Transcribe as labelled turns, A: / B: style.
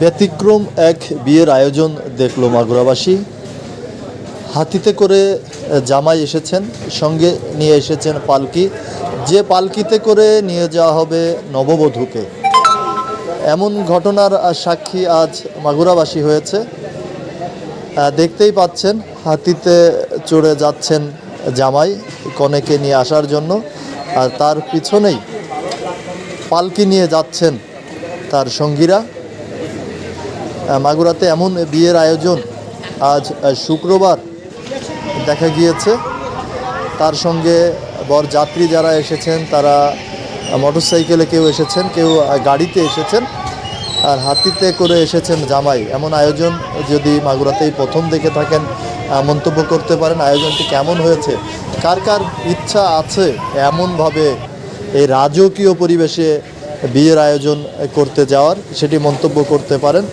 A: ব্যতিক্রম এক বিয়ের আয়োজন দেখল মাগুরাবাসী। হাতিতে করে জামাই এসেছেন, সঙ্গে নিয়ে এসেছেন পালকি। যে পালকিতে করে নিয়ে যাওয়া হবে নববধূকে। এমন ঘটনার সাক্ষী আজ মাগুরাবাসী হয়েছে। দেখতেই পাচ্ছেন, হাতিতে চড়ে যাচ্ছেন জামাই কনেকে নিয়ে আসার জন্য। আর তার পিছনেই পালকি নিয়ে যাচ্ছেন তার সঙ্গীরা। মাগুরাতে এমন বিয়ের আয়োজন আজ শুক্রবার দেখা গিয়েছে। তার সঙ্গে বর যাত্রী যারা এসেছেন, তারা মোটরসাইকেলে কেউ এসেছেন, কেউ গাড়িতে এসেছেন আর হাতিতে করে এসেছেন জামাই। এমন আয়োজন যদি মাগুরাতেই প্রথম দেখে থাকেন মন্তব্য করতে পারেন আয়োজনটি কেমন হয়েছে, কার কার ইচ্ছা আছে এমনভাবে এই রাজকীয় পরিবেশে বিয়ের আয়োজন করতে যাওয়ার, সেটি মন্তব্য করতে পারেন।